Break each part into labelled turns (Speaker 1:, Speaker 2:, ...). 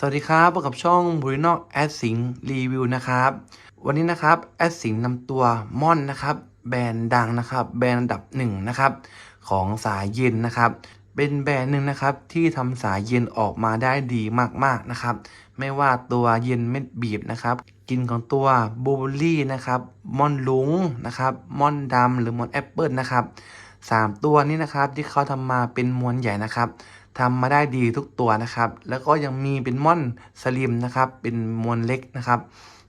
Speaker 1: สวัสดีครับพบกับช่องบรินอกแอดสิงรีวิวนะครับ วันนี้นะครับแอดสิงนำตัวม่อนนะครับ แบรนด์ดังนะครับ แบรนด์อันดับหนึ่งนะครับ ของสายเย็นนะครับ เป็นแบรนด์หนึ่งนะครับที่ทำสายเย็นออกมาได้ดีมากๆนะครับ ไม่ว่าตัวเย็นเม็ดบีบนะครับกลินของตัวบูเบอรี่นะครับม่อนลุงนะครับม่อนดำหรือม่อนแอปเปิลนะครับสามตัวนี้นะครับที่เขาทำมาเป็นมวลใหญ่นะครับ ทำมาได้ดีทุกตัวนะครับ แล้วก็ยังมีเป็นม่อนสลิมนะครับ เป็นมวลเล็กนะครับ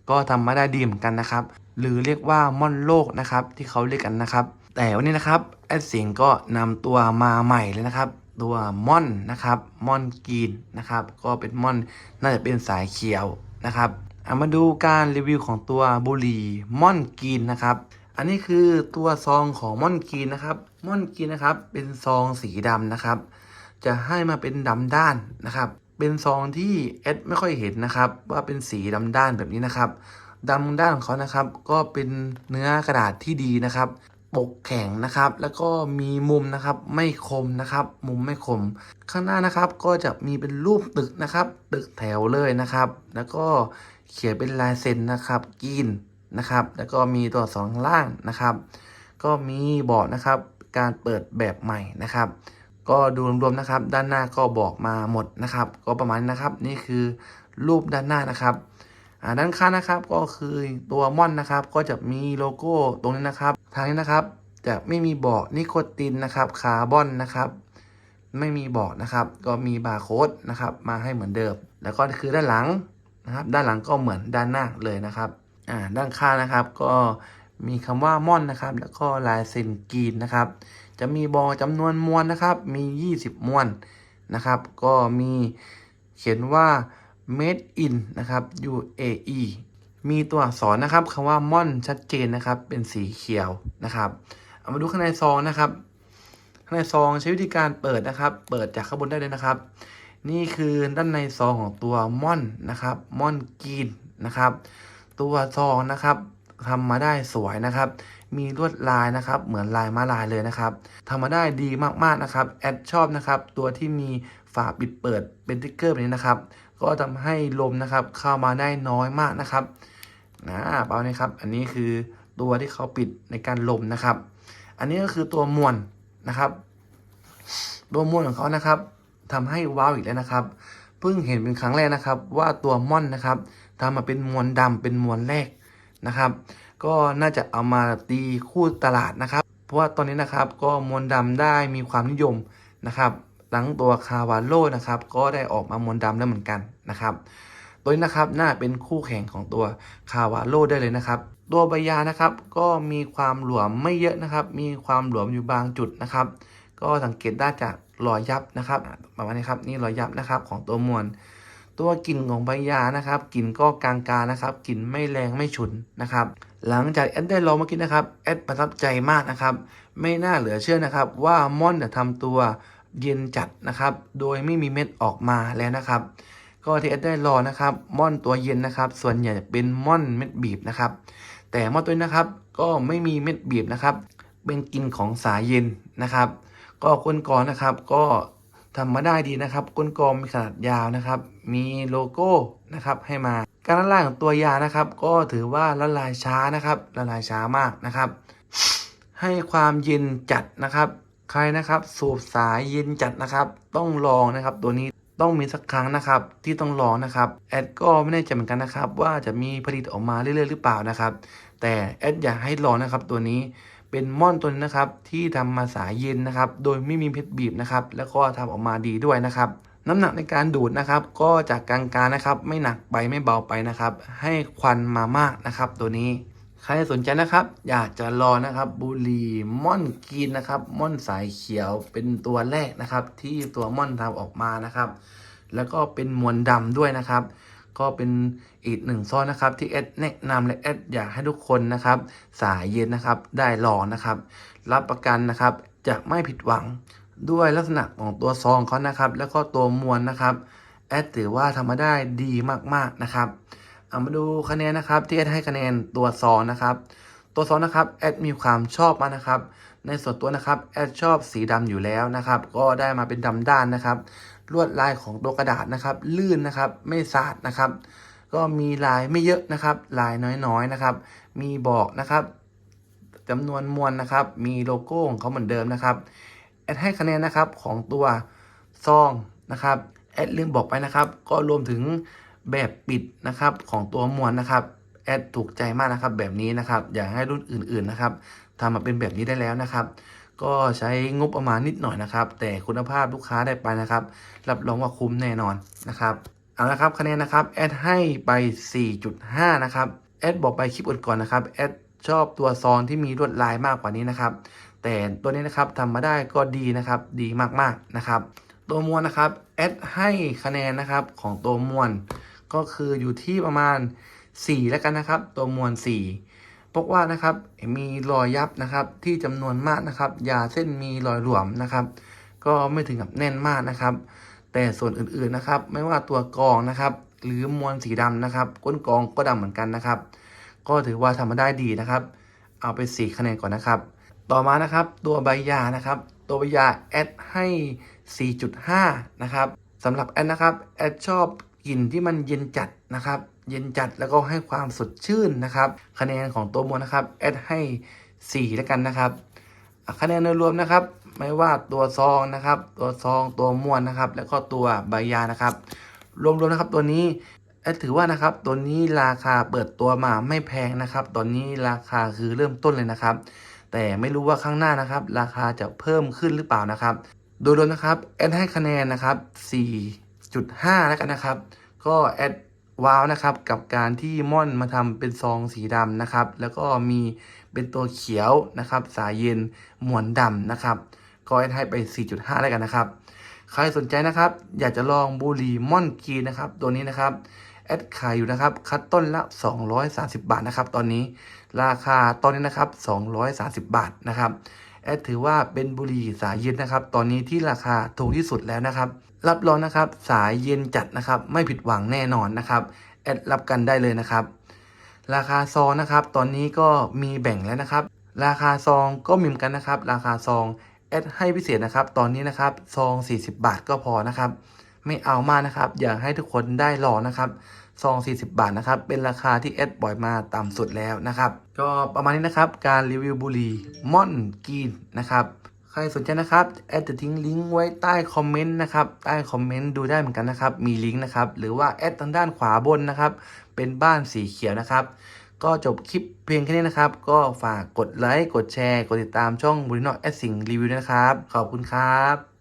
Speaker 1: ก็ทำมาได้ดีเหมือนกันนะครับ หรือเรียกว่าม่อนโลกนะครับ ที่เขาเรียกกันนะครับ แต่วันนี้นะครับแอดสิงก็นำตัวมาใหม่เลยนะครับ ตัวม่อนนะครับม่อนกรีนนะครับ ก็เป็นม่อนน่าจะเป็นสายเขียวนะครับเอามาดูการรีวิวของตัวบุหรี่ม่อนกรีนนะครับ อันนี้คือตัวซองของม่อนกรีนนะครับ ม่อนกรีนนะครับ เป็นซองสีดำนะครับ จะให้มาเป็นดำด้านนะครับ เป็นซองที่แอดไม่ค่อยเห็นนะครับ ว่าเป็นสีดำด้านแบบนี้นะครับดำด้านของเขานะครับ ก็เป็นเนื้อกระดาษที่ดีนะครับปกแข็งนะครับ แล้วก็มีมุมนะครับไม่คมนะครับ มุมไม่คม ข้างหน้านะครับก็จะมีเป็นรูปตึกนะครับ ตึกแถวเลยนะครับ แล้วก็เขียนเป็นลายเซ็นนะครับกินนะครับ แล้วก็มีตัวสองข้างล่างนะครับ ก็มีบอกนะครับ การเปิดแบบใหม่นะครับ ก็ดูรวมๆนะครับ ด้านหน้าก็บอกมาหมดนะครับ ก็ประมาณนะครับ นี่คือรูปด้านหน้านะครับด้านข้างนะครับก็คือตัวม่อนนะครับ ก็จะมีโลโก้ตรงนี้นะครับ ทางนี้นะครับ จะไม่มีบอกนิโคตินนะครับคาร์บอนนะครับ ไม่มีบอกนะครับ ก็มีบาร์โค้ดนะครับ มาให้เหมือนเดิม แล้วก็คือด้านหลังนะครับ ด้านหลังก็เหมือนด้านหน้าเลยนะครับอ่าด้านข้างนะครับก็มีคำว่าม่อนนะครับ แล้วก็ลายเซ็นกรีนนะครับ จะมีบอจำนวนมวลนะครับ มี 20 มวลนะครับ ก็มีเขียนว่า made in นะครับ UAE มีตัวอักษรนะครับคำว่าม่อนชัดเจนนะครับ เป็นสีเขียวนะครับเอามาดูข้างในซองนะครับ ข้างในซองใช้วิธีการเปิดนะครับ เปิดจากข้างบนได้เลยนะครับ นี่คือด้านในซองของตัวม่อนนะครับม่อนกรีนนะครับ ตัวซองนะครับ ทำมาได้สวยนะครับ มีลวดลายนะครับ เหมือนลายม้าลายเลยนะครับทำมาได้ดีมากๆนะครับ แอดชอบนะครับ ตัวที่มีฝาปิดเปิดเป็นติ๊กเกอร์แบบนี้นะครับ ก็ทำให้ลมนะครับเข้ามาได้น้อยมากนะครับนะเปล่านี้ครับ อันนี้คือตัวที่เขาปิดในการลมนะครับ อันนี้ก็คือตัวมวลนะครับ ตัวมวลของเขานะครับทำให้ว้าวอีกแล้วนะครับเพิ่งเห็นเป็นครั้งแรกนะครับ ว่าตัวม่อนนะครับทำมาเป็นมวลดำเป็นมวลแรก นะครับ ก็น่าจะเอามาตีคู่ตลาดนะครับ เพราะว่าตอนนี้นะครับก็มวลดำได้มีความนิยมนะครับหลังตัวคาวาโลนะครับก็ได้ออกมามวลดำแล้วเหมือนกันนะครับ ตัวนี้นะครับน่าเป็นคู่แข่งของตัวคาวาโลได้เลยนะครับตัวใบยานะครับก็มีความหลวมไม่เยอะนะครับ มีความหลวมอยู่บางจุดนะครับ ก็สังเกตได้จากรอยยับนะครับประมาณนี้ครับนี่รอยยับนะครับของตัวมวล ตัวกลิ่นของใบยานะครับกลิ่นก็กลางๆนะครับกลิ่นไม่แรงไม่ฉุนนะครับ หลังจากแอดได้ลองมากินนะครับแอดประทับใจมากนะครับ ไม่น่าเหลือเชื่อนะครับ ว่าม่อนจะทำตัวเย็นจัดนะครับ โดยไม่มีเม็ดออกมาแล้วนะครับ ก็ที่แอดได้ลองนะครับม่อนตัวเย็นนะครับ ส่วนใหญ่จะเป็นม่อนเม็ดบีบนะครับ แต่ม่อนตัวนี้นะครับก็ไม่มีเม็ดบีบนะครับ เป็นกลิ่นของสายเย็นนะครับ ก็ก้นกรอนนะครับก็ ทำมาได้ดีนะครับก้นกรอนมีขนาดยาวนะครับ มีโลโก้นะครับให้มา การละลายของตัวยานะครับ ก็ถือว่าละลายช้านะครับ ละลายช้ามากนะครับ ให้ความเย็นจัดนะครับ ใครนะครับสูบสายเย็นจัดนะครับ ต้องลองนะครับ ตัวนี้ต้องมีสักครั้งนะครับที่ต้องลองนะครับแอดก็ไม่แน่ใจเหมือนกันนะครับ ว่าจะมีผลิตออกมาเรื่อยๆหรือเปล่านะครับ แต่แอดอยากให้ลองนะครับตัวนี้ เป็นม่อนตัวนี้นะครับ ที่ทำมาสายเย็นนะครับ โดยไม่มีเพชรบีบนะครับ แล้วก็ทำออกมาดีด้วยนะครับ น้ำหนักในการดูดนะครับ ก็จากกลางๆนะครับ ไม่หนักไปไม่เบาไปนะครับ ให้ควันมามากนะครับ ตัวนี้ใครสนใจนะครับ อยากจะรอนะครับบุหรีม่อนกรีนนะครับ ม่อนสายเขียวเป็นตัวแรกนะครับ ที่ตัวม่อนทำออกมานะครับ แล้วก็เป็นมวลดำด้วยนะครับ ก็เป็นอีกหนึ่งซ้อนนะครับ ที่เอดแนะนำและเอดอยากให้ทุกคนนะครับ สายเย็นนะครับได้ลองนะครับ รับประกันนะครับจะไม่ผิดหวังด้วยลักษณะของตัวซองเขานะครับ แล้วก็ตัวมวลนะครับแอดถือว่าทำมาได้ดีมากๆนะครับเอามาดูคะแนนนะครับที่แอดให้คะแนนตัวซองนะครับ ตัวซองนะครับแอดมีความชอบมากนะครับ ในส่วนตัวนะครับแอดชอบสีดำอยู่แล้วนะครับ ก็ได้มาเป็นดำด้านนะครับ ลวดลายของตัวกระดาษนะครับ ลื่นนะครับ ไม่สาดนะครับ ก็มีลายไม่เยอะนะครับ ลายน้อยๆนะครับ มีบอกนะครับจำนวนมวลนะครับ มีโลโก้ของเขาเหมือนเดิมนะครับแอดให้คะแนนนะครับของตัวซองนะครับแอดลืมบอกไปนะครับ ก็รวมถึงแบบปิดนะครับของตัวมวลนะครับแอดถูกใจมากนะครับ แบบนี้นะครับ อยากให้รุ่นอื่น ๆนะครับ ทำมาเป็นแบบนี้ได้แล้วนะครับ ก็ใช้งบประมาณนิดหน่อยนะครับ แต่คุณภาพลูกค้าได้ไปนะครับ รับรองว่าคุ้มแน่นอนนะครับเอาละครับคะแนนนะครับแอดให้ไป 4.5 นะครับแอดบอกไปคลิปอดก่อนนะครับแอดชอบตัวซองที่มีลวดลายมากกว่านี้นะครับ แต่ตัวนี้นะครับทำมาได้ก็ดีนะครับ ดีมากๆนะครับ ตัวมวลนะครับแอดให้คะแนนนะครับของตัวมวลก็คืออยู่ที่ประมาณ 4 แล้วกันนะครับ ตัวมวล 4 เพราะว่านะครับมีรอยยับนะครับที่จำนวนมากนะครับยาเส้นมีรอยหลวมนะครับ ก็ไม่ถึงกับแน่นมากนะครับ แต่ส่วนอื่นๆนะครับ ไม่ว่าตัวกองนะครับ หรือมวลสีดำนะครับ ก้นกองก็ดำเหมือนกันนะครับ ก็ถือว่าทำมาได้ดีนะครับ เอาไป4คะแนนก่อนนะครับ ต่อมานะครับตัวใบยานะครับ ตัวใบยาแอดให้ 4.5 นะครับสำหรับแอดนะครับแอดชอบกลิ่นที่มันเย็นจัดนะครับ เย็นจัดแล้วก็ให้ความสดชื่นนะครับคะแนนของตัวมวลนะครับแอดให้ 4 แล้วกันนะครับ คะแนนโดยรวมนะครับ ไม่ว่าตัวซองนะครับ ตัวซองตัวมวลนะครับ แล้วก็ตัวใบยานะครับ รวมๆนะครับตัวนี้แอดถือว่านะครับตัวนี้ราคาเปิดตัวมาไม่แพงนะครับ ตอนนี้ราคาคือเริ่มต้นเลยนะครับ แต่ไม่รู้ว่าข้างหน้านะครับ ราคาจะเพิ่มขึ้นหรือเปล่านะครับ โดยรวมนะครับแอดให้คะแนนนะครับ 4.5 แล้วกันนะครับ ก็แอด ว้าวนะครับกับการที่ม่อนมาทำเป็นซองสีดำนะครับ แล้วก็มีเป็นตัวเขียวนะครับ สายเย็นหมวนดำนะครับก็ให้ไป 4.5 แล้วกันนะครับ ใครสนใจนะครับ อยากจะลองบุหรี่ม่อนกรีนะครับ ตัวนี้นะครับแอดขายอยู่นะครับ คัดต้นละ 230 บาทนะครับ ตอนนี้ราคาตอนนี้นะครับ 230 บาทนะครับ แอดถือว่าเป็นบุหรี่สายเย็นนะครับ ตอนนี้ที่ราคาถูกที่สุดแล้วนะครับ รับรองนะครับ สายเย็นจัดนะครับ ไม่ผิดหวังแน่นอนนะครับ แอดรับกันได้เลยนะครับ ราคาซองนะครับ ตอนนี้ก็มีแบ่งแล้วนะครับ ราคาซองก็มีเหมือนกันนะครับ ราคาซองแอดให้พิเศษนะครับ ตอนนี้นะครับซอง 40 บาทก็พอนะครับ ไม่เอามากนะครับ อยากให้ทุกคนได้ลองนะครับ ซอง 40 บาทนะครับ เป็นราคาที่แอดปล่อยมาต่ำสุดแล้วนะครับ ก็ประมาณนี้นะครับ การรีวิวบุหรี่ม่อนกีนนะครับ ใครสนใจนะครับ แอดจะทิ้งลิงก์ไว้ใต้คอมเมนต์นะครับ ใต้คอมเมนต์ดูได้เหมือนกันนะครับ มีลิงก์นะครับ หรือว่าแอดทางด้านขวาบนนะครับ เป็นบ้านสีเขียวนะครับ ก็จบคลิปเพียงแค่นี้นะครับ ก็ฝากกดไลค์ กดแชร์ กดติดตามช่องบุริโนแอดสิงรีวิวนะครับ ขอบคุณครับ